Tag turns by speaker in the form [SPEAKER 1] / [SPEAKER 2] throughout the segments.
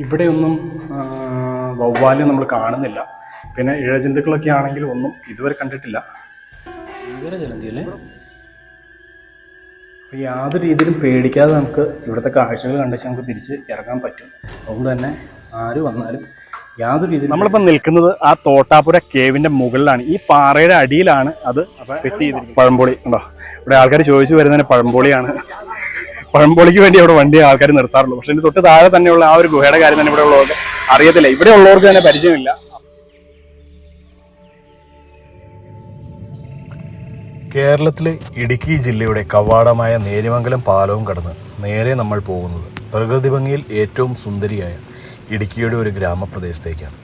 [SPEAKER 1] ഇവിടെയൊന്നും വവ്വാലും നമ്മൾ കാണുന്നില്ല. പിന്നെ ഇഴജന്തുക്കളൊക്കെ ആണെങ്കിലും ഒന്നും ഇതുവരെ കണ്ടിട്ടില്ല. ജലന്തിയല്ലേ അപ്പോൾ യാതൊരു രീതിയിലും പേടിക്കാതെ നമുക്ക് ഇവിടുത്തെ കാഴ്ചകൾ കണ്ടുവച്ച് നമുക്ക് തിരിച്ച് ഇറങ്ങാൻ പറ്റും. അതുകൊണ്ട് തന്നെ ആര് വന്നാലും യാതൊരു രീതിയിൽ നമ്മളിപ്പോൾ നിൽക്കുന്നത് ആ തോട്ടാപുര കേവിന്റെ മുകളിലാണ്. ഈ പാറയുടെ അടിയിലാണ് അത് സെറ്റ് ചെയ്തിരിക്കുന്നത്. പഴംപൊളി. ഉണ്ടോ? ഇവിടെ ആൾക്കാർ ചോദിച്ചു വരുന്നതിന് പഴംപൊളിയാണ്. പഴംപൊളിക്ക് വേണ്ടി അവിടെ വണ്ടി ആൾക്കാർ നിർത്താറുള്ളൂ. പക്ഷെ തൊട്ട് താഴെ തന്നെയുള്ള ആ ഒരു ഗുഹയുടെ കാര്യം തന്നെ ഇവിടെ ഉള്ളവർക്ക് അറിയത്തില്ല. ഇവിടെ ഉള്ളവർക്ക് തന്നെ പരിചയമില്ല.
[SPEAKER 2] കേരളത്തിലെ ഇടുക്കി ജില്ലയുടെ കവാടമായ നേരിമംഗലം പാലവും കടന്ന് നേരെ നമ്മൾ പോകുന്നത് പ്രകൃതി ഭംഗിയിൽ ഏറ്റവും സുന്ദരിയായ ഇടുക്കിയുടെ ഒരു ഗ്രാമപ്രദേശത്തേക്കാണ്.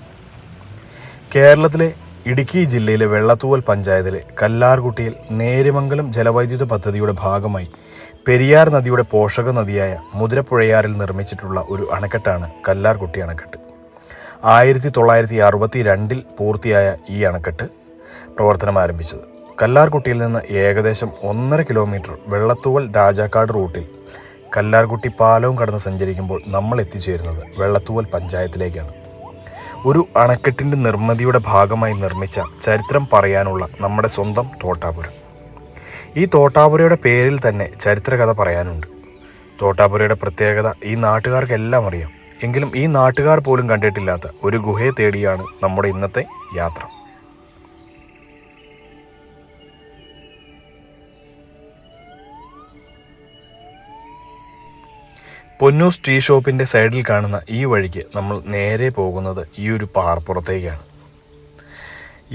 [SPEAKER 2] കേരളത്തിലെ ഇടുക്കി ജില്ലയിലെ വെള്ളത്തൂവൽ പഞ്ചായത്തിലെ കല്ലാർകുട്ടിയിൽ നേരിമംഗലം ജലവൈദ്യുത പദ്ധതിയുടെ ഭാഗമായി പെരിയാർ നദിയുടെ പോഷക നദിയായ മുതിരപ്പുഴയാറിൽ നിർമ്മിച്ചിട്ടുള്ള ഒരു അണക്കെട്ടാണ് കല്ലാർകുട്ടി അണക്കെട്ട്. ആയിരത്തി തൊള്ളായിരത്തി അറുപത്തി രണ്ടിൽ പൂർത്തിയായ ഈ അണക്കെട്ട് പ്രവർത്തനം ആരംഭിച്ചത്. കല്ലാർകുട്ടിയിൽ നിന്ന് ഏകദേശം ഒന്നര കിലോമീറ്റർ വെള്ളത്തൂവൽ രാജാക്കാട് റൂട്ടിൽ കല്ലാർകുട്ടി പാലവും കടന്ന് സഞ്ചരിക്കുമ്പോൾ നമ്മൾ എത്തിച്ചേരുന്നത് വെള്ളത്തൂവൽ പഞ്ചായത്തിലേക്കാണ്. ഒരു അണക്കെട്ടിന്റെ നിർമ്മിതിയുടെ ഭാഗമായി നിർമ്മിച്ച ചരിത്രം പറയാനുള്ള നമ്മുടെ സ്വന്തം തോട്ടാപുരം. ഈ തോട്ടാപുരയുടെ പേരിൽ തന്നെ ചരിത്രകഥ പറയാനുണ്ട്. തോട്ടാപുരയുടെ പ്രത്യേകത ഈ നാട്ടുകാർക്കെല്ലാം അറിയാം. എങ്കിലും ഈ നാട്ടുകാർ പോലും കണ്ടിട്ടില്ലാത്ത ഒരു ഗുഹയെ തേടിയാണ് നമ്മുടെ ഇന്നത്തെ യാത്ര. പൊന്നൂസ് ടീ ഷോപ്പിന്റെ സൈഡിൽ കാണുന്ന ഈ വഴിക്ക് നമ്മൾ നേരെ പോകുന്നത് ഈ ഒരു പാറപ്പുറത്തേക്കാണ്.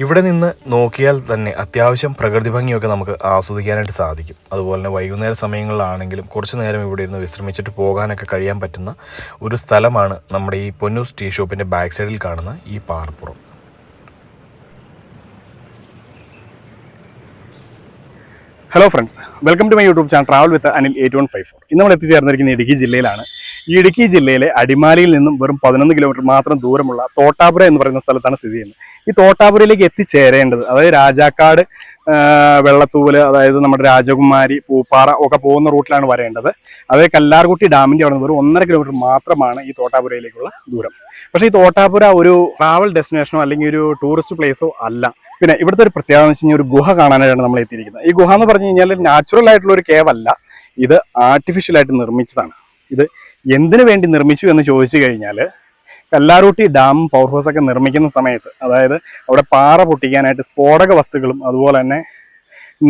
[SPEAKER 2] ഇവിടെ നിന്ന് നോക്കിയാൽ തന്നെ അത്യാവശ്യം പ്രകൃതി ഭംഗിയൊക്കെ നമുക്ക് ആസ്വദിക്കാനായിട്ട് സാധിക്കും. അതുപോലെ തന്നെ വൈകുന്നേര സമയങ്ങളിലാണെങ്കിലും കുറച്ച് നേരം ഇവിടെ ഇരുന്ന് വിശ്രമിച്ചിട്ട് പോകാനൊക്കെ കഴിയാൻ പറ്റുന്ന ഒരു സ്ഥലമാണ് നമ്മുടെ ഈ പൊന്നൂസ് ടീ ഷോപ്പിന്റെ ബാക്ക് സൈഡിൽ കാണുന്ന ഈ പാറപ്പുറം.
[SPEAKER 1] Hello friends welcome to my YouTube channel travel with Anil eight one five four ഇന്ന് നമ്മൾ എത്തിച്ചേർന്നിരിക്കുന്ന ഇടുക്കി ജില്ലയിലാണ്. ഈ ഇടുക്കി ജില്ലയിലെ അടിമാലിയിൽ നിന്നും വെറും പതിനൊന്ന് കിലോമീറ്റർ മാത്രം ദൂരമുള്ള തോട്ടാപുര എന്ന് പറയുന്ന സ്ഥലത്താണ് സ്ഥിതി ചെയ്യുന്നത്. ഈ തോട്ടാപുരയിലേക്ക് എത്തിച്ചേരേണ്ടത് അതായത് രാജാക്കാട് വെള്ളത്തൂവൽ അതായത് നമ്മുടെ രാജകുമാരി പൂപ്പാറ ഒക്കെ പോകുന്ന റൂട്ടിലാണ് വരേണ്ടത്. അതായത് കല്ലാർകുട്ടി ഡാമിന്റെ അവിടെ നിന്ന് വെറും ഒന്നര കിലോമീറ്റർ മാത്രമാണ് ഈ തോട്ടാപുരയിലേക്കുള്ള ദൂരം. പക്ഷേ ഈ തോട്ടാപുര ഒരു ട്രാവൽ ഡെസ്റ്റിനേഷനോ അല്ലെങ്കിൽ ഒരു ടൂറിസ്റ്റ് പ്ലേസോ അല്ല. പിന്നെ ഇവിടുത്തെ ഒരു പ്രത്യേകത എന്ന് വെച്ച് കഴിഞ്ഞാൽ ഒരു ഗുഹ കാണാനായിട്ടാണ് നമ്മൾ എത്തിയിരിക്കുന്നത്. ഈ ഗുഹ എന്ന് പറഞ്ഞു കഴിഞ്ഞാൽ നാച്ചുറൽ ആയിട്ടുള്ള ഒരു കേവ് അല്ല. ഇത് ആർട്ടിഫിഷ്യൽ ആയിട്ട് നിർമ്മിച്ചതാണ്. ഇത് എന്തിനു വേണ്ടി നിർമ്മിച്ചു എന്ന് ചോദിച്ചു കഴിഞ്ഞാൽ കല്ലാറൂട്ടി ഡാം പവർ ഹൗസ് ഒക്കെ നിർമ്മിക്കുന്ന സമയത്ത് അതായത് അവിടെ പാറ പൊട്ടിക്കാനായിട്ട് സ്ഫോടക വസ്തുക്കളും അതുപോലെ തന്നെ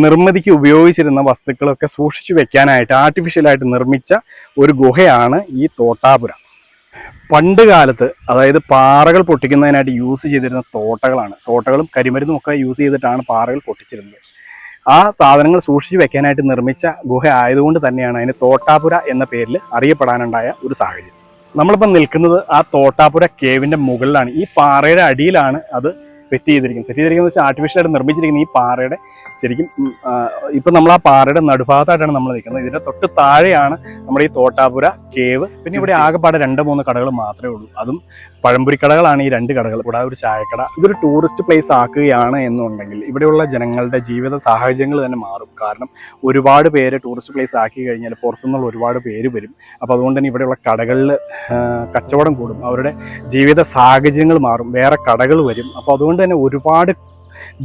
[SPEAKER 1] നിർമ്മിതിക്ക് ഉപയോഗിച്ചിരുന്ന വസ്തുക്കളൊക്കെ സൂക്ഷിച്ചു വെക്കാനായിട്ട് ആർട്ടിഫിഷ്യലായിട്ട് നിർമ്മിച്ച ഒരു ഗുഹയാണ് ഈ തോട്ടാപുര. പണ്ട് കാലത്ത് അതായത് പാറകൾ പൊട്ടിക്കുന്നതിനായിട്ട് യൂസ് ചെയ്തിരുന്ന തോട്ടകളാണ്. തോട്ടകളും കരിമരുന്നും ഒക്കെ യൂസ് ചെയ്തിട്ടാണ് പാറകൾ പൊട്ടിച്ചിരുന്നത്. ആ സാധനങ്ങൾ സൂക്ഷിച്ചു വെക്കാനായിട്ട് നിർമ്മിച്ച ഗുഹ ആയതുകൊണ്ട് തന്നെയാണ് അതിന് തോട്ടാപുര എന്ന പേരിൽ അറിയപ്പെടാനുണ്ടായ ഒരു സാഹചര്യം. നമ്മളിപ്പോൾ നിൽക്കുന്നത് ആ തോട്ടാപുര കേവിന്റെ മുകളിലാണ്. ഈ പാറയുടെ അടിയിലാണ് അത് സെറ്റ് ചെയ്തിരിക്കുന്നത്. സെറ്റ് ചെയ്തിരിക്കുന്നത് വെച്ചാൽ ആർട്ടിഫിഷ്യലായിട്ട് നിർമ്മിച്ചിരിക്കുന്ന ഈ പാറയുടെ ശരിക്കും ഇപ്പം നമ്മൾ ആ പാറയുടെ നടുഭാഗത്തായിട്ടാണ് നമ്മൾ നിൽക്കുന്നത്. ഇതിന്റെ തൊട്ട് താഴെയാണ് നമ്മുടെ ഈ തോട്ടാപുര കേവ് പിന്നെ ഇവിടെ ആകെപ്പാടെ രണ്ട് മൂന്ന് കടകൾ മാത്രമേ ഉള്ളൂ. അതും പഴംപുരി കടകളാണ് ഈ രണ്ട് കടകൾ. കൂടാതെ ഒരു ചായക്കട. ഇതൊരു ടൂറിസ്റ്റ് പ്ലേസ് ആക്കുകയാണ് എന്നുണ്ടെങ്കിൽ ഇവിടെയുള്ള ജനങ്ങളുടെ ജീവിത സാഹചര്യങ്ങൾ തന്നെ മാറും. കാരണം ഒരുപാട് പേര് ടൂറിസ്റ്റ് പ്ലേസ് ആക്കി കഴിഞ്ഞാൽ പുറത്തുനിന്നുള്ള ഒരുപാട് പേര് വരും. അപ്പോൾ അതുകൊണ്ട് തന്നെ ഇവിടെയുള്ള കടകളിൽ കച്ചവടം കൂടും. അവരുടെ ജീവിത സാഹചര്യങ്ങൾ മാറും. വേറെ കടകൾ വരും. അപ്പോൾ അതുകൊണ്ട് തന്നെ ഒരുപാട്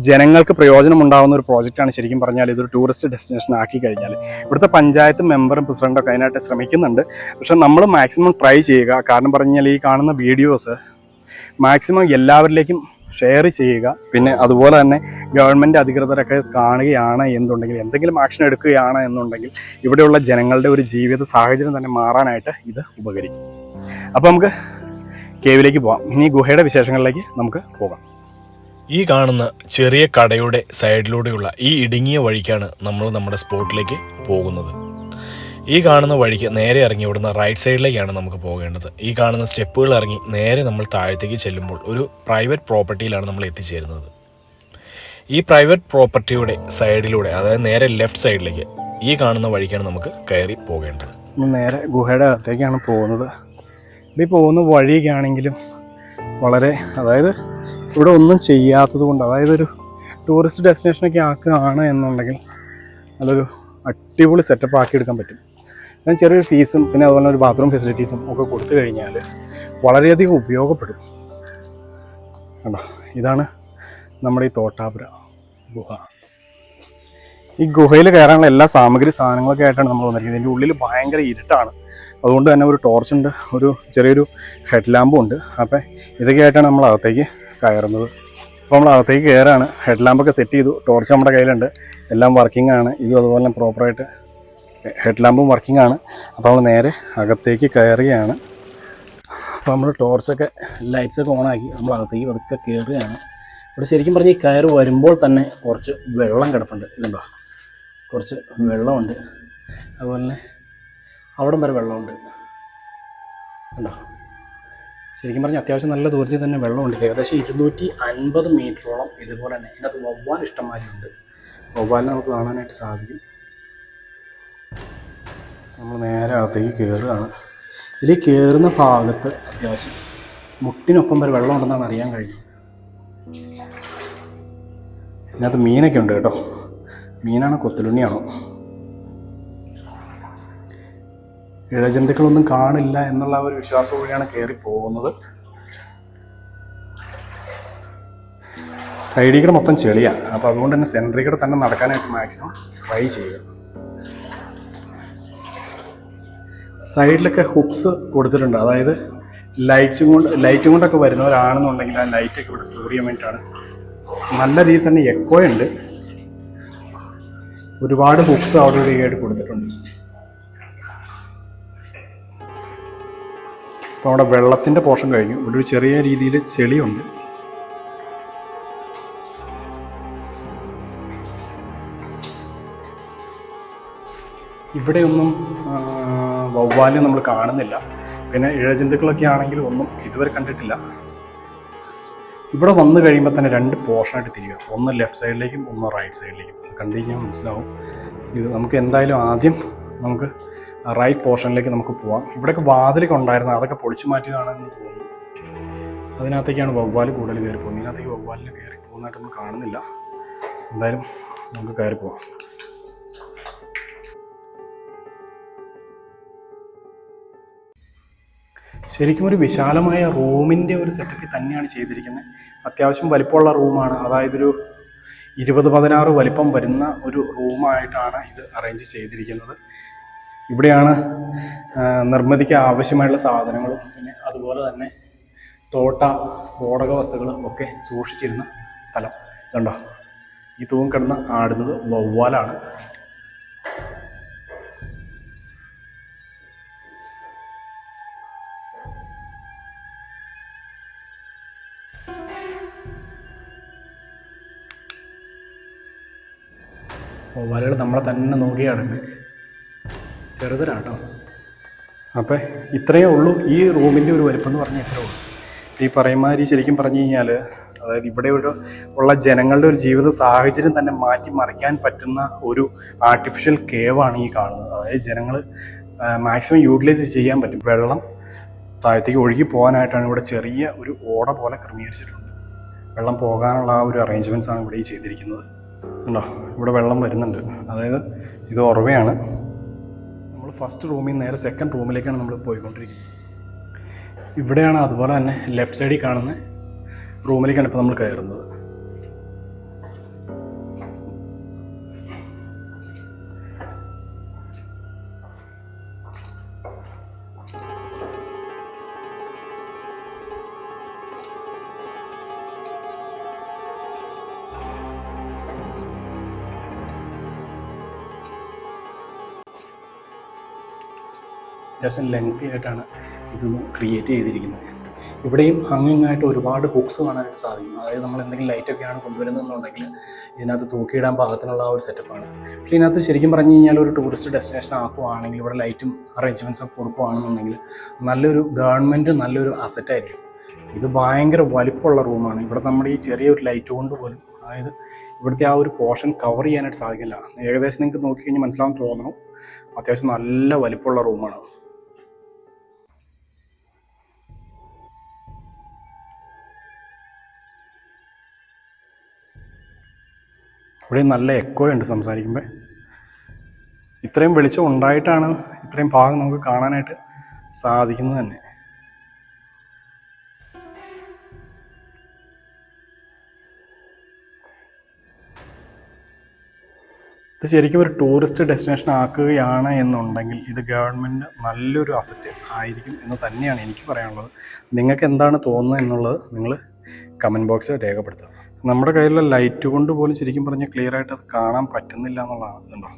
[SPEAKER 1] ജനങ്ങൾക്ക് പ്രയോജനം ഉണ്ടാകുന്ന ഒരു പ്രോജക്റ്റാണ് ശരിക്കും പറഞ്ഞാൽ ഇതൊരു ടൂറിസ്റ്റ് ഡെസ്റ്റിനേഷൻ ആക്കി കഴിഞ്ഞാൽ ഇവിടുത്തെ പഞ്ചായത്ത് മെമ്പറും പ്രസിഡന്റും ഒക്കെ അതിനായിട്ട് ശ്രമിക്കുന്നുണ്ട്. പക്ഷെ നമ്മൾ മാക്സിമം ട്രൈ ചെയ്യുക. കാരണം പറഞ്ഞാൽ ഈ കാണുന്ന വീഡിയോസ് മാക്സിമം എല്ലാവരിലേക്കും ഷെയർ ചെയ്യുക. പിന്നെ അതുപോലെ തന്നെ ഗവൺമെന്റ് അധികൃതരൊക്കെ കാണുകയാണ് എന്നുണ്ടെങ്കിൽ എന്തെങ്കിലും ആക്ഷൻ എടുക്കുകയാണ് എന്നുണ്ടെങ്കിൽ ഇവിടെയുള്ള ജനങ്ങളുടെ ഒരു ജീവിത സാഹചര്യം തന്നെ മാറാനായിട്ട് ഇത് ഉപകരിക്കും. അപ്പോൾ നമുക്ക് കേവിലേക്ക് പോകാം ഇനി ഗുഹയുടെ വിശേഷങ്ങളിലേക്ക് നമുക്ക് പോകാം.
[SPEAKER 2] ഈ കാണുന്ന ചെറിയ കടയുടെ സൈഡിലൂടെയുള്ള ഈ ഇടുങ്ങിയ വഴിക്കാണ് നമ്മൾ നമ്മുടെ സ്പോട്ടിലേക്ക് പോകുന്നത്. ഈ കാണുന്ന വഴിക്ക് നേരെ ഇറങ്ങി ഇവിടുന്ന് റൈറ്റ് സൈഡിലേക്കാണ് നമുക്ക് പോകേണ്ടത്. ഈ കാണുന്ന സ്റ്റെപ്പുകൾ ഇറങ്ങി നേരെ നമ്മൾ താഴത്തേക്ക് ചെല്ലുമ്പോൾ ഒരു പ്രൈവറ്റ് പ്രോപ്പർട്ടിയിലാണ് നമ്മൾ എത്തിച്ചേരുന്നത്. ഈ പ്രൈവറ്റ് പ്രോപ്പർട്ടിയുടെ സൈഡിലൂടെ അതായത് നേരെ ലെഫ്റ്റ് സൈഡിലേക്ക് ഈ കാണുന്ന വഴിക്കാണ് നമുക്ക് കയറി പോകേണ്ടത്.
[SPEAKER 1] നേരെ ഗുഹയുടെ അകത്തേക്കാണ് പോകുന്നത്. ഈ പോകുന്ന വഴിയൊക്കെ ആണെങ്കിലും വളരെ അതായത് ഇവിടെ ഒന്നും ചെയ്യാത്തത് കൊണ്ട് അതായത് ഒരു ടൂറിസ്റ്റ് ഡെസ്റ്റിനേഷനൊക്കെ ആക്കുകയാണ് എന്നുണ്ടെങ്കിൽ നല്ലൊരു അടിപൊളി സെറ്റപ്പ് ആക്കി എടുക്കാൻ പറ്റും. ഞാൻ ചെറിയൊരു ഫീസും പിന്നെ അതുപോലെ ഒരു ബാത്റൂം ഫെസിലിറ്റീസും ഒക്കെ കൊടുത്തു കഴിഞ്ഞാൽ വളരെയധികം ഉപയോഗപ്പെടും. കണ്ടോ? ഇതാണ് നമ്മുടെ ഈ തോട്ടാപുര ഗുഹ. ഈ ഗുഹയിൽ കയറാനുള്ള എല്ലാ സാമഗ്രി സാധനങ്ങളൊക്കെ ആയിട്ടാണ് നമ്മൾ വന്നിരിക്കുന്നത്. ഇതിന്റെ ഉള്ളിൽ ഭയങ്കര ഇരുട്ടാണ്. അതുകൊണ്ട് തന്നെ ഒരു ടോർച്ചുണ്ട് ഒരു ചെറിയൊരു ഹെഡ് ലാമ്പും ഉണ്ട്. അപ്പം ഇതൊക്കെ ആയിട്ടാണ് നമ്മൾ അകത്തേക്ക് കയറുന്നത്. അപ്പോൾ നമ്മൾ അകത്തേക്ക് കയറാണ്. ഹെഡ് ലാമ്പൊക്കെ സെറ്റ് ചെയ്തു. ടോർച്ച് നമ്മുടെ കയ്യിലുണ്ട്. എല്ലാം വർക്കിംഗ് ആണ്. ഇതും അതുപോലെ തന്നെ പ്രോപ്പറായിട്ട് ഹെഡ് ലാമ്പും വർക്കിംഗ് ആണ്. അപ്പോൾ നമ്മൾ നേരെ അകത്തേക്ക് കയറുകയാണ്. അപ്പോൾ നമ്മൾ ടോർച്ചൊക്കെ ലൈറ്റ്സൊക്കെ ഓണാക്കി നമ്മൾ അകത്തേക്ക് പതുക്കെ കയറുകയാണ്. ഇവിടെ ശരിക്കും പറഞ്ഞ് ഈ കയറ് വരുമ്പോൾ തന്നെ കുറച്ച് വെള്ളം കിടപ്പുണ്ട്. ഇതുണ്ടോ കുറച്ച് വെള്ളമുണ്ട്. അതുപോലെ തന്നെ അവിടം വരെ വെള്ളമുണ്ട്. കണ്ടോ? ശരിക്കും പറഞ്ഞാൽ അത്യാവശ്യം നല്ല ദൂരത്തിൽ തന്നെ വെള്ളമുണ്ട് ഏകദേശം ഇരുന്നൂറ്റി അൻപത് മീറ്ററോളം ഇതുപോലെ തന്നെ ഇതിനകത്ത് വവ്വാൽ ഇഷ്ടംമാതിരിയുണ്ട് വവ്വാലിനെ നമുക്ക് കാണാനായിട്ട് സാധിക്കും. നമ്മൾ നേരെ അകത്തേക്ക് കയറുകയാണ് ഇതിൽ കയറുന്ന ഭാഗത്ത് അത്യാവശ്യം മുട്ടിനൊപ്പം വരെ വെള്ളമുണ്ടെന്നാണ് അറിയാൻ കഴിഞ്ഞത്. ഇതിനകത്ത് മീനൊക്കെ ഉണ്ട് കേട്ടോ. മീനാണോ കൊത്തുലുണ്ണിയാണോ? ഇഴജന്തുക്കളൊന്നും കാണില്ല എന്നുള്ള ഒരു വിശ്വാസത്തോടെയാണ് കയറി പോകുന്നത്. സൈഡിൽ കൂടെ മൊത്തം ചെളിയാണ് അപ്പോൾ അതുകൊണ്ട് തന്നെ സെന്ററിൽ കൂടെ തന്നെ നടക്കാനായിട്ട് മാക്സിമം ട്രൈ ചെയ്യുക. സൈഡിലൊക്കെ ഹുക്സ് കൊടുത്തിട്ടുണ്ട്. അതായത് ലൈറ്റ്സും കൊണ്ട് ലൈറ്റും കൊണ്ടൊക്കെ വരുന്നവരാണെന്നുണ്ടെങ്കിൽ ആ ലൈറ്റൊക്കെ ഇവിടെ സ്റ്റോർ ചെയ്യാൻ വേണ്ടിയിട്ടാണ്. നല്ല രീതിയിൽ തന്നെ എക്കോ ഉണ്ട്. ഒരുപാട് ബുക്സ് അവിടെ കൊടുത്തിട്ടുണ്ട്. അപ്പോൾ അവിടെ വെള്ളത്തിന്റെ പോർഷൻ കഴിഞ്ഞു. ഇവിടെ ഒരു ചെറിയ രീതിയിൽ ചെളിയുണ്ട്. ഇവിടെയൊന്നും വവ്വാലും നമ്മൾ കാണുന്നില്ല. പിന്നെ ഇഴജന്തുക്കളൊക്കെ ആണെങ്കിൽ ഒന്നും ഇതുവരെ കണ്ടിട്ടില്ല. ഇവിടെ വന്നു കഴിയുമ്പോൾ തന്നെ രണ്ട് പോർഷനായിട്ട് തിരിയുക. ഒന്ന് ലെഫ്റ്റ് സൈഡിലേക്കും ഒന്ന് റൈറ്റ് സൈഡിലേക്കും കണ്ടു കഴിഞ്ഞാൽ മനസ്സിലാവും. ഇത് നമുക്ക് എന്തായാലും ആദ്യം നമുക്ക് റൈറ്റ് പോർഷനിലേക്ക് നമുക്ക് പോവാം. ഇവിടെയൊക്കെ വാതിലൊക്കെ ഉണ്ടായിരുന്നു. അതൊക്കെ പൊളിച്ചു മാറ്റിയതാണെന്ന് തോന്നുന്നു. അതിനകത്തേക്കാണ് വവ്വാൽ കൂടുതൽ കയറി പോകുന്നത്. ഇതിനകത്തേക്ക് വവ്വാലിന് കയറി പോകുന്നതായിട്ട് നമ്മൾ കാണുന്നില്ല. എന്തായാലും നമുക്ക് കയറി പോവാം. ശരിക്കും ഒരു വിശാലമായ റൂമിന്റെ ഒരു സെറ്റപ്പിൽ തന്നെയാണ് ചെയ്തിരിക്കുന്നത്. അത്യാവശ്യം വലിപ്പമുള്ള റൂമാണ്. അതായത് ഒരു ഇരുപത് പതിനാറ് വലിപ്പം വരുന്ന ഒരു റൂമായിട്ടാണ് ഇത് അറേഞ്ച് ചെയ്തിരിക്കുന്നത്. ഇവിടെയാണ് നിർമ്മിതിക്ക് ആവശ്യമായിട്ടുള്ള സാധനങ്ങളും പിന്നെ അതുപോലെ തന്നെ തോട്ട സ്ഫോടക വസ്തുക്കളും ഒക്കെ സൂക്ഷിച്ചിരുന്ന സ്ഥലം. ഇതുണ്ടോ? ഈ തൂങ്ങി കിടന്ന് ആടുന്നത് വവ്വാലാണ്. വവ്വാലുകൾ നമ്മളെ തന്നെ നോക്കിയാണ് ചെറുതരാട്ടോ. അപ്പം ഇത്രയേ ഉള്ളൂ ഈ റൂമിന്റെ ഒരു വലിപ്പം എന്ന് പറഞ്ഞാൽ ഇത്രയേ ഉള്ളൂ. ഈ പറയുമാതിരി ശരിക്കും പറഞ്ഞു കഴിഞ്ഞാൽ അതായത് ഇവിടെ ഒരു ഉള്ള ജനങ്ങളുടെ ഒരു ജീവിത സാഹചര്യം തന്നെ മാറ്റി മറിക്കാൻ പറ്റുന്ന ഒരു ആർട്ടിഫിഷ്യൽ കേവാണ് ഈ കാണുന്നത്. അതായത് ജനങ്ങൾ മാക്സിമം യൂട്ടിലൈസ് ചെയ്യാൻ പറ്റും. വെള്ളം താഴത്തേക്ക് ഒഴുകി പോകാനായിട്ടാണ് ഇവിടെ ചെറിയ ഒരു ഓട പോലെ ക്രമീകരിച്ചിട്ടുണ്ട്. വെള്ളം പോകാനുള്ള ആ ഒരു അറേഞ്ച്മെന്റ്സാണ് ഇവിടെ ഈ ചെയ്തിരിക്കുന്നത്. ഉണ്ടോ ഇവിടെ വെള്ളം വരുന്നുണ്ട്. അതായത് ഇത് ഉറവയാണ്. ഫസ്റ്റ് റൂമിൽ നിന്ന് നേരെ സെക്കൻഡ് റൂമിലേക്കാണ് നമ്മൾ പോയിക്കൊണ്ടിരിക്കുന്നത്. ഇവിടെയാണ് അതുപോലെ തന്നെ ലെഫ്റ്റ് സൈഡിൽ കാണുന്ന റൂമിലേക്കാണ് ഇപ്പോൾ നമ്മൾ കയറുന്നത്. അത്യാവശ്യം ലെങ്തി ആയിട്ടാണ് ഇതൊന്ന് ക്രിയേറ്റ് ചെയ്തിരിക്കുന്നത്. ഇവിടെയും ഹങ്ങിങ്ങായിട്ട് ഒരുപാട് ഹുക്സ് കാണാനായിട്ട് സാധിക്കും. അതായത് നമ്മൾ എന്തെങ്കിലും ലൈറ്റൊക്കെയാണ് കൊണ്ടുവരുന്നതെന്നുണ്ടെങ്കിൽ ഇതിനകത്ത് തൂക്കിയിടാൻ പാകത്തിനുള്ള ആ ഒരു സെറ്റപ്പാണ് പക്ഷേ ഇതിനകത്ത് ശരിക്കും പറഞ്ഞു കഴിഞ്ഞാൽ ഒരു ടൂറിസ്റ്റ് ഡെസ്റ്റിനേഷൻ ആക്കുവാണെങ്കിൽ ഇവിടെ ലൈറ്റും അറേഞ്ച്മെന്റ്സ് കൊടുക്കുവാണെന്നുണ്ടെങ്കിൽ നല്ലൊരു ഗവൺമെന്റ് നല്ലൊരു അസറ്റായിരിക്കും ഇത് ഭയങ്കര വലിപ്പമുള്ള റൂമാണ് ഇവിടെ നമ്മുടെ ഈ ചെറിയൊരു ലൈറ്റ് കൊണ്ട് പോലും അതായത് ഇവിടുത്തെ ആ ഒരു പോർഷൻ കവർ ചെയ്യാനായിട്ട് സാധിക്കില്ല. ഏകദേശം നിങ്ങൾക്ക് നോക്കി കഴിഞ്ഞാൽ മനസ്സിലാവും തോന്നണം. അത്യാവശ്യം നല്ല വലിപ്പമുള്ള റൂമാണ് ഇവിടെ നല്ല എക്കോ ഉണ്ട് സംസാരിക്കുമ്പോൾ ഇത്രയും വെളിച്ചം ഉണ്ടായിട്ടാണ് ഇത്രയും ഭാഗം നമുക്ക് കാണാനായിട്ട് സാധിക്കുന്നത് തന്നെ. ഇത് ശരിക്കും ഒരു ടൂറിസ്റ്റ് ഡെസ്റ്റിനേഷൻ ആക്കുകയാണ് എന്നുണ്ടെങ്കിൽ ഇത് ഗവൺമെന്റ് നല്ലൊരു അസറ്റ് ആയിരിക്കും എന്ന് തന്നെയാണ് എനിക്ക് പറയാനുള്ളത്. നിങ്ങൾക്ക് എന്താണ് തോന്നുന്നത് എന്നുള്ളത് നിങ്ങൾ കമന്റ് ബോക്സിൽ രേഖപ്പെടുത്തുക നമ്മുടെ കയ്യിലുള്ള ലൈറ്റ് കൊണ്ട് പോലും ശരിക്കും പറഞ്ഞാൽ ക്ലിയർ ആയിട്ട് അത് കാണാൻ പറ്റുന്നില്ല എന്നുള്ളതാണ് കണ്ടോ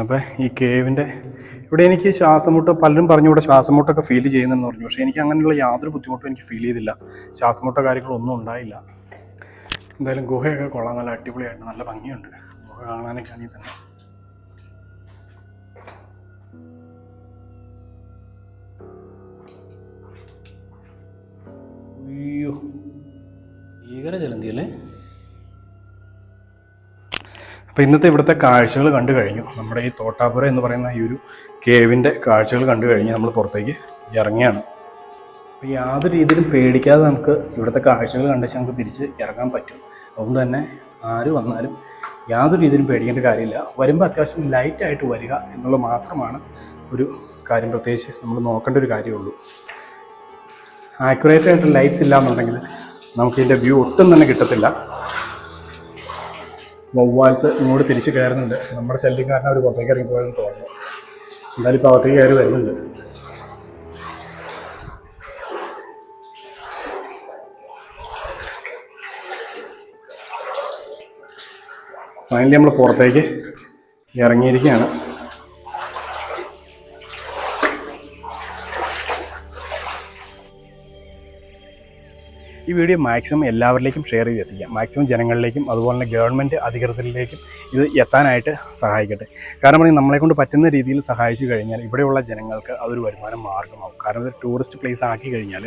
[SPEAKER 1] അപ്പോൾ ഈ കേവിന്റെ ഇവിടെ എനിക്ക് ശ്വാസമുട്ട് പലരും പറഞ്ഞു ഇവിടെ ശ്വാസമുട്ടൊക്കെ ഫീൽ ചെയ്യുന്നെന്ന് പറഞ്ഞു. പക്ഷെ എനിക്ക് അങ്ങനെയുള്ള യാതൊരു ബുദ്ധിമുട്ടും എനിക്ക് ഫീൽ ചെയ്തില്ല. ശ്വാസമുട്ടോ കാര്യങ്ങളൊന്നും ഉണ്ടായില്ല. എന്തായാലും ഗുഹയൊക്കെ കൊള്ളാം. നല്ല അടിപൊളിയായിട്ട് നല്ല ഭംഗിയുണ്ട്. ഗുഹ കാണാനൊക്കെ ആണെങ്കിൽ തന്നെ. ഭീകര ജലന്തി അല്ലേ അപ്പോൾ ഇന്നത്തെ ഇവിടുത്തെ കാഴ്ചകൾ കണ്ടു കഴിഞ്ഞു. നമ്മുടെ ഈ തോട്ടാപുര എന്ന് പറയുന്ന ഈ ഒരു കേവിന്റെ കാഴ്ചകൾ കണ്ടു കഴിഞ്ഞ് നമ്മൾ പുറത്തേക്ക് ഇറങ്ങിയാണ് അപ്പോൾ യാതൊരു രീതിയിലും പേടിക്കാതെ നമുക്ക് ഇവിടുത്തെ കാഴ്ചകൾ കണ്ടുവച്ച് നമുക്ക് തിരിച്ച് ഇറങ്ങാൻ പറ്റും. അതുകൊണ്ട് തന്നെ ആര് വന്നാലും യാതൊരു രീതിയിലും പേടിക്കേണ്ട കാര്യമില്ല. വരുമ്പോൾ അത്യാവശ്യം ലൈറ്റായിട്ട് വരിക എന്നുള്ളത് മാത്രമാണ് ഒരു കാര്യം. പ്രത്യേകിച്ച് നമ്മൾ നോക്കേണ്ട ഒരു കാര്യമുള്ളൂ. ആക്യുറേറ്റ് ആയിട്ട് ലൈറ്റ്സ് ഇല്ല എന്നുണ്ടെങ്കിൽ നമുക്ക് ഇതിന്റെ വ്യൂ ഒട്ടും തന്നെ കിട്ടത്തില്ല. വവ്വാൽസ് ഇങ്ങോട്ട് തിരിച്ച് കയറുന്നുണ്ട്. നമ്മുടെ ശല്യം കാരണം അവർ പുറത്തേക്ക് ഇറങ്ങി പോയെന്ന് തോന്നുന്നു. എന്തായാലും ഇപ്പോൾ അകത്തേക്ക് കയറി വരുന്നുണ്ട്. ഫൈനലി നമ്മൾ പുറത്തേക്ക് ഇറങ്ങിയിരിക്കുകയാണ്. ഈ വീഡിയോ മാക്സിമം എല്ലാവരിലേക്കും ഷെയർ ചെയ്ത് എത്തിക്കാം മാക്സിമം ജനങ്ങളിലേക്കും അതുപോലെ തന്നെ ഗവൺമെന്റ് അധികൃതരിലേക്കും ഇത് എത്താനായിട്ട് സഹായിക്കട്ടെ. കാരണം പറഞ്ഞാൽ നമ്മളെ കൊണ്ട് പറ്റുന്ന രീതിയിൽ സഹായിച്ചു കഴിഞ്ഞാൽ ഇവിടെയുള്ള ജനങ്ങൾക്ക് അതൊരു വരുമാന മാർഗമാവും കാരണം ഇത് ടൂറിസ്റ്റ് പ്ലേസ് ആക്കി കഴിഞ്ഞാൽ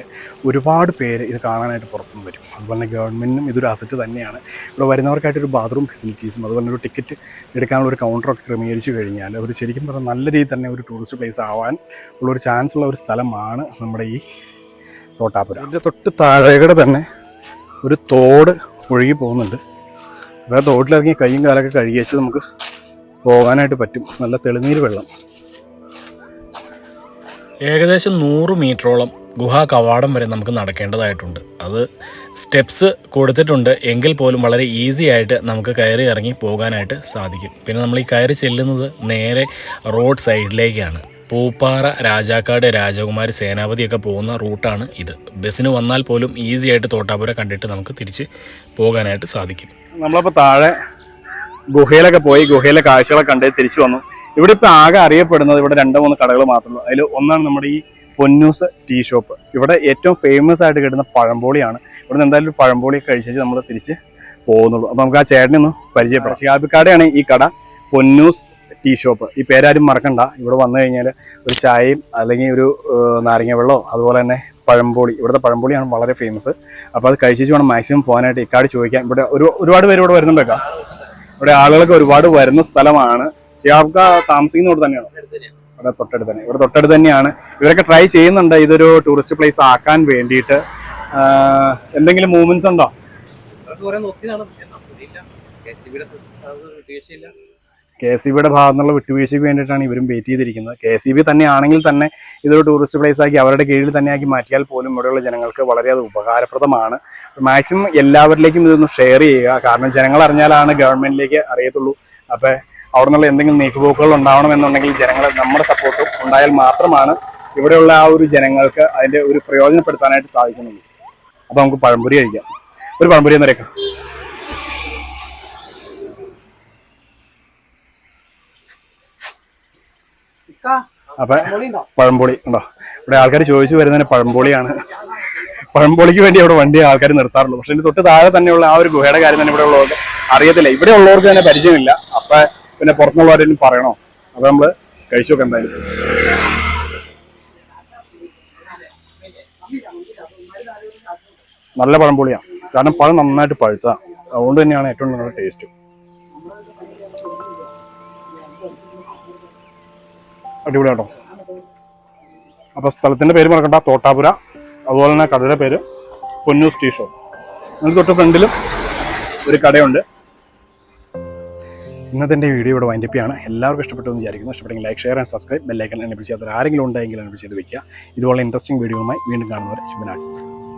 [SPEAKER 1] ഒരുപാട് പേര് ഇത് കാണാനായിട്ട് പുറത്തുനിന്ന് വരും. അതുപോലെ തന്നെ ഗവൺമെന്റിനും ഇതൊരു അസറ്റ് തന്നെയാണ്. ഇവിടെ വരുന്നവർക്കായിട്ടൊരു ബാത്റൂം ഫെസിലിറ്റീസും അതുപോലെ ഒരു ടിക്കറ്റ് എടുക്കാനുള്ള ഒരു കൗണ്ടറൊക്കെ ക്രമീകരിച്ചു കഴിഞ്ഞാൽ ഒരു ശരിക്കും പറഞ്ഞാൽ നല്ല രീതിയിൽ തന്നെ ഒരു ടൂറിസ്റ്റ് പ്ലേസ് ആവാൻ ഉള്ളൊരു ചാൻസ് ഉള്ള ഒരു സ്ഥലമാണ് നമ്മുടെ ഈ തോട്ടാപുര. അതിന്റെ തൊട്ട് താഴെകൂടെ തന്നെ ഒരു തോട് ഒഴുകി പോകുന്നുണ്ട്. അപ്പോൾ ആ തോട്ടിലിറങ്ങി കൈയും കാലൊക്കെ കഴുകിയച്ച് നമുക്ക് പോകാനായിട്ട് പറ്റും. നല്ല തെളിനീര് വെള്ളം.
[SPEAKER 2] ഏകദേശം നൂറ് മീറ്ററോളം ഗുഹാ കവാടം വരെ നമുക്ക് നടക്കേണ്ടതായിട്ടുണ്ട്. അത് സ്റ്റെപ്സ് കൊടുത്തിട്ടുണ്ട്. എങ്കിൽ പോലും വളരെ ഈസി ആയിട്ട് നമുക്ക് കയറി ഇറങ്ങി പോകാനായിട്ട് സാധിക്കും. പിന്നെ നമ്മൾ ഈ കയറി ചെല്ലുന്നത് നേരെ റോഡ് സൈഡിലേക്കാണ്. പൂപ്പാറ രാജാക്കാട് രാജകുമാരി സേനാപതിയൊക്കെ പോകുന്ന റൂട്ടാണ് ഇത്. ബസ്സിന് വന്നാൽ പോലും ഈസി ആയിട്ട് തോട്ടാപുര കണ്ടിട്ട് നമുക്ക് തിരിച്ച് പോകാനായിട്ട് സാധിക്കും.
[SPEAKER 1] നമ്മളപ്പോൾ താഴെ ഗുഹയിലൊക്കെ പോയി ഗുഹയിലെ കാഴ്ചകളൊക്കെ കണ്ട് തിരിച്ചു വന്നു. ഇവിടെ ഇപ്പോൾ ആകെ അറിയപ്പെടുന്നത് ഇവിടെ രണ്ട് മൂന്ന് കടകൾ മാത്രമേ അതിൽ ഒന്നാണ് നമ്മുടെ ഈ പൊന്നൂസ് ടീ ഷോപ്പ്. ഇവിടെ ഏറ്റവും ഫേമസ് ആയിട്ട് കിട്ടുന്ന പഴംപോളിയാണ്. ഇവിടെ നിന്ന് എന്തായാലും ഒരു പഴംപോളി കഴിച്ചു നമ്മൾ തിരിച്ച് പോകുന്നുള്ളൂ. അപ്പോൾ നമുക്ക് ആ ചേട്ടനെ ഒന്ന് പരിചയപ്പെടാം. ഷിയാബിക്കാടെയാണ് ഈ കട. Ponnoos tea shop. ഈ പേരാരും മറക്കണ്ട. ഇവിടെ വന്നു കഴിഞ്ഞാൽ ഒരു ചായയും അല്ലെങ്കിൽ ഒരു നാരങ്ങ വെള്ളമോ അതുപോലെ തന്നെ പഴംപോളി ഇവിടുത്തെ പഴംപോളിയാണ് വളരെ ഫേമസ് അപ്പോൾ അത് കഴിച്ചിട്ട് വേണം മാക്സിമം പോകാനായിട്ട് ഇക്കാട് ചോദിക്കാൻ ഇവിടെ ഒരു ഒരുപാട് പേര് ഇവിടെ വരുന്നുണ്ടൊക്കെ ഇവിടെ ആളുകളൊക്കെ ഒരുപാട് വരുന്ന സ്ഥലമാണ്. ഷിയാബ്ക്ക താമസിക്കുന്ന ഇവിടെ തന്നെയാണ്? ഇവിടെ തൊട്ടടുത്ത് തന്നെ. ഇവിടെ തൊട്ടടുത്ത് തന്നെയാണ്. ഇവരൊക്കെ ട്രൈ ചെയ്യുന്നുണ്ട് ഇതൊരു ടൂറിസ്റ്റ് പ്ലേസ് ആക്കാൻ വേണ്ടിയിട്ട്. എന്തെങ്കിലും മൂവ്മെന്റ്സ് ഉണ്ടോ?
[SPEAKER 3] അവർക്ക് കെ
[SPEAKER 1] എസ് ബിയുടെ ഭാഗത്തു നിന്നുള്ള വിട്ടുവീഴ്ചയ്ക്ക് വേണ്ടിയിട്ടാണ് ഇവരും വെയിറ്റ് ചെയ്തിരിക്കുന്നത്. കെ സി ബി തന്നെയാണെങ്കിൽ തന്നെ ഇതൊരു ടൂറിസ്റ്റ് പ്ലേസ് ആക്കി അവരുടെ കീഴിൽ തന്നെ ആക്കി മാറ്റിയാൽ പോലും ഇവിടെയുള്ള ജനങ്ങൾക്ക് വളരെ അത് ഉപകാരപ്രദമാണ്. മാക്സിമം എല്ലാവരിലേക്കും ഇതൊന്ന് ഷെയർ ചെയ്യുക. കാരണം ജനങ്ങൾ അറിഞ്ഞാലാണ് ഗവൺമെന്റിലേക്ക് അറിയത്തുള്ളൂ. അപ്പോൾ അവിടെ നിന്നുള്ള എന്തെങ്കിലും നീക്കുപോക്കുകൾ ഉണ്ടാവണമെന്നുണ്ടെങ്കിൽ ജനങ്ങൾ നമ്മുടെ സപ്പോർട്ടും ഉണ്ടായാൽ മാത്രമാണ് ഇവിടെയുള്ള ആ ഒരു ജനങ്ങൾക്ക് അതിന്റെ ഒരു പ്രയോജനപ്പെടുത്താനായിട്ട് സാധിക്കുന്നുള്ളൂ. അപ്പോൾ നമുക്ക് പഴംപൊരി കഴിക്കാം. ഒരു പഴംപൊരി എന്നറിയാം അപ്പൊ പഴംപൊളി ഉണ്ടോ? ഇവിടെ ആൾക്കാർ ചോദിച്ചു വരുന്നതിന് പഴംപൊളിയാണ്. പഴംപൊളിക്ക് വേണ്ടി അവിടെ വണ്ടി ആൾക്കാർ നിർത്താറുള്ളൂ പക്ഷെ തൊട്ട് താഴെ തന്നെയുള്ള ആ ഒരു ഗുഹയുടെ കാര്യം തന്നെ ഇവിടെ ഉള്ളവർക്ക് അറിയത്തില്ല. ഇവിടെ ഉള്ളവർക്ക് തന്നെ പരിചയമില്ല. അപ്പൊ പിന്നെ പുറത്തുനിന്നുള്ളവരും പറയണോ? അപ്പൊ നമ്മൾ കഴിച്ചു നോക്കാം എന്തായാലും. നല്ല പഴംപൊളിയാണ് കാരണം പഴം നന്നായിട്ട് പഴുത്ത. അതുകൊണ്ട് തന്നെയാണ് ഏറ്റവും നല്ല ടേസ്റ്റ്. അടിപൊളിയാട്ടോ. അപ്പൊ സ്ഥലത്തിന്റെ പേര് മറക്കണ്ട തോട്ടാപുര. അതുപോലെ തന്നെ കടയുടെ പേര് പൊന്നൂസ് ടീ ഷോപ്പ് അതിന് തൊട്ട് ഫ്രണ്ടിലും ഒരു കടയുണ്ട്. ഇന്നത്തെ എന്റെ വീഡിയോ ഇവിടെ വൈൻഡപ്പ് ആണ് എല്ലാവർക്കും ഇഷ്ടപ്പെട്ടു എന്ന് വിചാരിക്കുന്നു. ഇഷ്ടപ്പെട്ടെങ്കിൽ ലൈക്ക് ഷെയർ ആൻഡ് സബ്സ്ക്രൈബ് ബെല്ലൈക്കൻ എന്നെ ചെയ്ത് ആരെങ്കിലും ഉണ്ടെങ്കിൽ എന്നെ ചെയ്ത് വെക്കുക. ഇതുപോലെ ഇൻട്രസ്റ്റിംഗ് വീഡിയോയുമായി വീണ്ടും കാണുന്നവരെ ശുഭനാശംസകൾ.